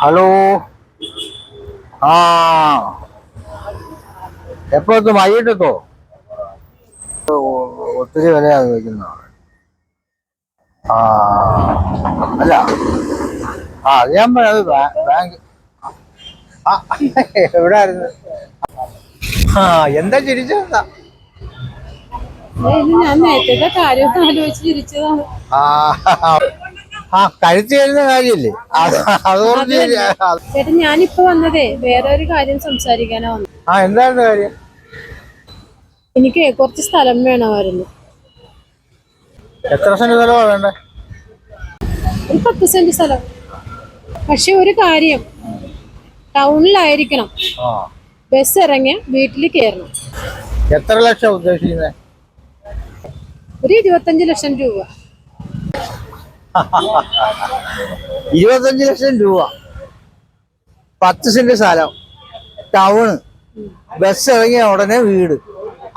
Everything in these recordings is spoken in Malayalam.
ഹലോ. ആ. എപ്പോ വൈകിട്ടെത്തോ ഒത്തിരി വിലയാണ് ചോദിക്കുന്നത്. ആ. അല്ല. ആ അത് ഞാൻ പറയാം. അത് ബാങ്ക്. എവിടെ ആയിരുന്നു ആ എന്താ ചിരിച്ചെന്താ ഞാൻ നേരത്തെ കാര്യം ആലോചിച്ച് ചിരിച്ചതാണ്. ആ ആ കഴിച്ചു കഴിഞ്ഞ കാര്യല്ലേ അതുകൊണ്ട് ചേട്ടൻ ഞാനിപ്പോ വന്നതേ വേറെ ഒരു കാര്യം സംസാരിക്കാനാ വന്നു. ആ എന്തായിരുന്നു കാര്യം? എനിക്ക് കുറച്ച് സ്ഥലം വേണമായിരുന്നു. എത്ര സെന്റ് സ്ഥലമാണ് വേണ്ടേ? ഒരു പത്ത് സെന്റ് സ്ഥലം. പക്ഷെ ഒരു കാര്യം. ടൗണിലായിരിക്കണം. ബസ് ഇറങ്ങിയ വീട്ടിൽ കയറണം എത്ര ലക്ഷം ഉദ്ദേശിക്കുന്നത് ഒരു ഇരുപത്തഞ്ച് ലക്ഷം രൂപ. ഇരുപത്തഞ്ച് ലക്ഷം രൂപ. പത്ത് സെന്റ് സ്ഥലം. ടൗണ് ബസ് ഇറങ്ങിയ ഉടനെ വീട്.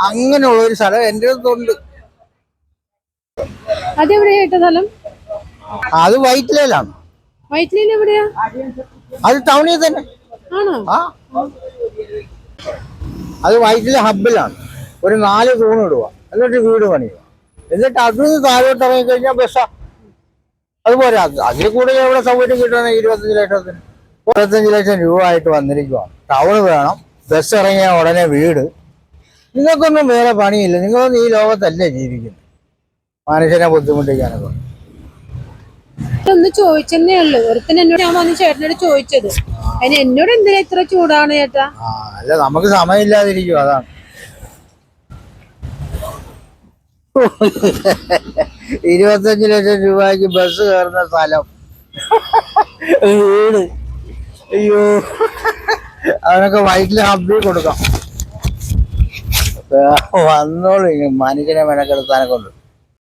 അങ്ങനെയുള്ള ഒരു സ്ഥലം എന്റെ അടുത്തുണ്ട് സ്ഥലം? അത് എവിടെയാ? അത് ടൗണിൽ തന്നെ. ആണോ? ആ. അത് വൈറ്റിലെ ഹബിലാണ്. ഒരു നാല് തൂണ് ഇടുക. എന്നിട്ട് വീട് പണിയുക. എന്നിട്ട് അതിൽ നിന്ന് താഴോട്ട് ഇറങ്ങി കഴിഞ്ഞാൽ ബസ്സാ അതുപോലെ അത് അതിൽ കൂടുതൽ എവിടെ സൗകര്യം കിട്ടുന്ന ഇരുപത്തഞ്ച് ലക്ഷത്തിന്? ഇരുപത്തഞ്ച് ലക്ഷം രൂപ ആയിട്ട് വന്നിരിക്കുവാണ്. ടൗണ് വേണം. ബസ് ഇറങ്ങിയ ഉടനെ വീട്. നിങ്ങൾക്കൊന്നും വേറെ പണിയില്ല. നിങ്ങളൊന്നും ഈ ലോകത്തല്ലേ ജീവിക്കുന്നത്. മനുഷ്യനെ ബുദ്ധിമുട്ടിക്കാനൊക്കെ. ഒന്ന് ചോദിച്ചെന്നേ ഉള്ളൂ. ഒരുത്തൻ എന്നോട് ഞാൻ വന്ന് ചേട്ടനോട് ചോദിച്ചത്. അതിന് എന്നോട് എന്തിനാ ഇത്ര ചൂടാണ് ചേട്ടാ? അല്ല നമുക്ക് സമയമില്ലാതിരിക്കും അതാണ്. ഇരുപത്തഞ്ച് ലക്ഷം രൂപയ്ക്ക് ബസ് കയറുന്ന സ്ഥലം. വീട്. അയ്യോ. അവനൊക്കെ വൈറ്റിൽ ഹബ്ബി കൊടുക്കാം. വന്നോളൂ മനുഷ്യനെ മെനക്കെടുത്താനെ കൊണ്ട്